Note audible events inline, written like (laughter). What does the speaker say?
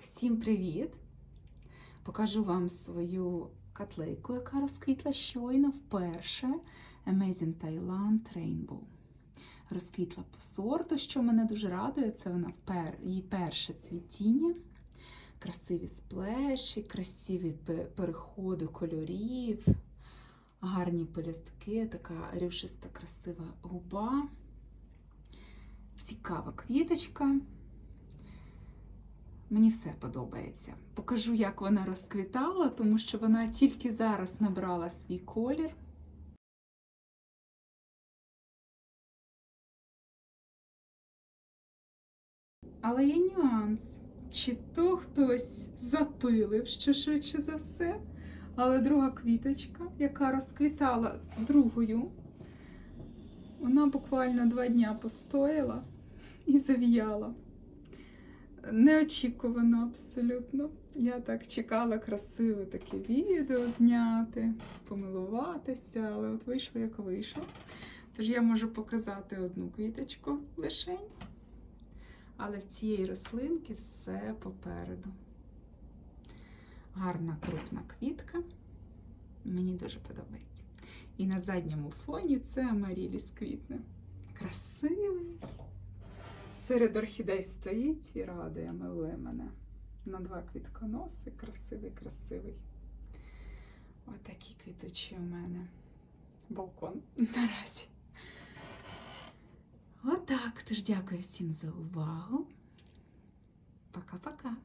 Всім привіт! Покажу вам свою котлейку, яка розквітла щойно вперше. Amazing Thailand Rainbow. Розквітла по сорту, що мене дуже радує. Це вона впер... її перше цвітіння. Красиві сплеші, красиві переходи кольорів, гарні пелюстки, така рюшиста красива губа, цікава квіточка. Мені все подобається. Покажу, як вона розквітала, тому що вона тільки зараз набрала свій колір. Але є нюанс. Чи то хтось запилив, що швидше за все, але друга квіточка, яка розквітала другою, вона буквально два дня постояла і зав'яла. Неочікувано абсолютно. Я так чекала красиве таке відео зняти, помилуватися, але от вийшло, як вийшло. Тож я можу показати одну квіточку лишень. Але в цієї рослинки все попереду. Гарна крупна квітка. Мені дуже подобається. І на задньому фоні це Амаріліс квітне. Красивий. Серед орхідей стоїть і радує, милує мене. На два квітконоси, красивий, красивий. Отакі квіточі у мене. Балкон (laughs) наразі. Отак. Тож дякую всім за увагу. Пока-пока.